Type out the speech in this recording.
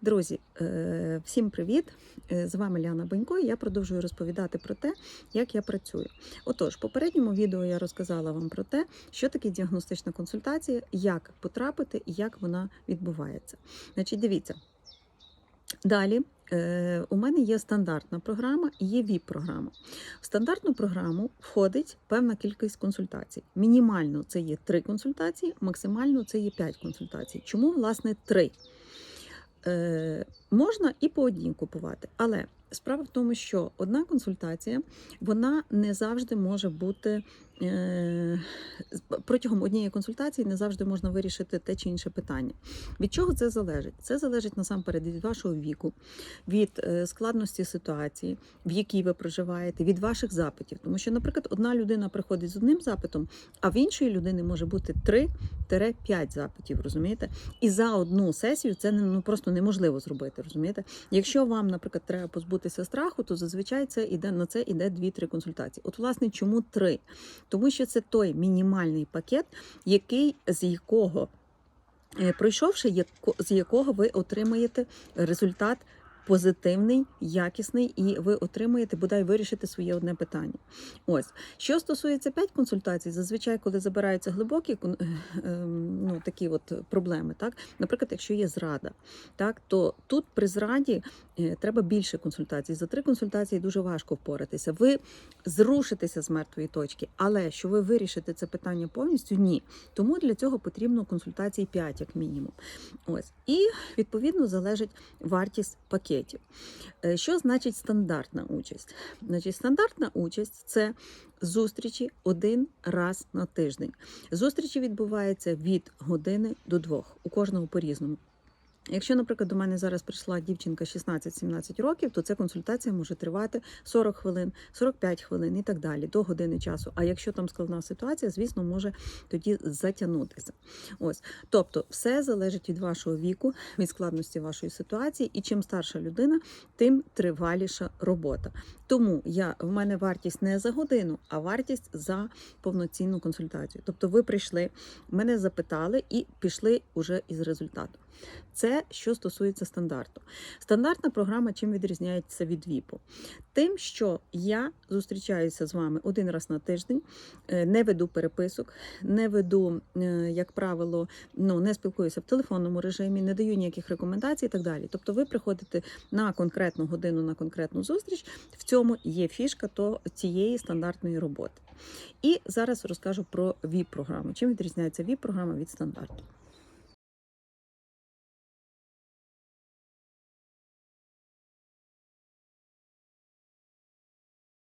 Друзі, е, всім привіт! Е, З вами Ляна Бонько. і Я продовжую розповідати про те, як я працюю. Отож, в попередньому відео я розказала вам про те, що таке діагностична консультація, як потрапити і як вона відбувається. Значить, дивіться. Далі е, у мене є стандартна програма і є ВІП-програма. В стандартну програму входить певна кількість консультацій. Мінімально це є 3 консультації, максимально це є 5 консультацій. Чому, власне, 3? Е, можна і по одній купувати, але справа в тому, що одна консультація вона не завжди може бути е, протягом однієї консультації не завжди можна вирішити те чи інше питання. Від чого це залежить? Це залежить насамперед від вашого віку, від е, складності ситуації, в якій ви проживаєте, від ваших запитів. Тому що, наприклад, одна людина приходить з одним запитом, а в іншої людини може бути 3-5 запитів, розумієте? І за одну сесію це ну, просто неможливо зробити, розумієте? Якщо вам, наприклад, треба позбутися страху, то зазвичай це іде на це іде 2-3 консультації. От, власне, чому 3? Тому що це той мінімальний пакет, який з якого е, пройшовши, з якого ви отримаєте результат позитивний, якісний, і ви отримаєте бодай вирішити своє одне питання. Ось що стосується 5 консультацій, зазвичай, коли забираються глибокі е, ем, ну, такі от проблеми, так, наприклад, якщо є зрада, так, то тут при зраді е, треба більше консультацій. За три консультації дуже важко впоратися. Ви зрушитеся з мертвої точки, але що ви вирішите це питання повністю ні. Тому для цього потрібно консультацій 5, як мінімум. Ось і відповідно залежить вартість пакетів. Е, Що значить стандартна участь? Значить, стандартна участь це зустрічі один раз на тиждень. Зустрічі відбуваються від години до двох, у кожного по-різному. Якщо, наприклад, до мене зараз прийшла дівчинка 16-17 років, то ця консультація може тривати 40 хвилин, 45 хвилин і так далі, до години часу. А якщо там складна ситуація, звісно, може тоді затягнутися. Ось, тобто, все залежить від вашого віку, від складності вашої ситуації, і чим старша людина, тим триваліша робота. Тому я в мене вартість не за годину, а вартість за повноцінну консультацію. Тобто, ви прийшли, мене запитали і пішли уже із результатом. Це що стосується стандарту. Стандартна програма чим відрізняється від ВІПу? Тим, що я зустрічаюся з вами один раз на тиждень, е, не веду переписок, не веду, е, як правило, ну не спілкуюся в телефонному режимі, не даю ніяких рекомендацій і так далі. Тобто, ви приходите на конкретну годину, на конкретну зустріч. В цьому є фішка то цієї стандартної роботи. І зараз розкажу про ВІП-програму. Чим відрізняється ВІП-програма від стандарту?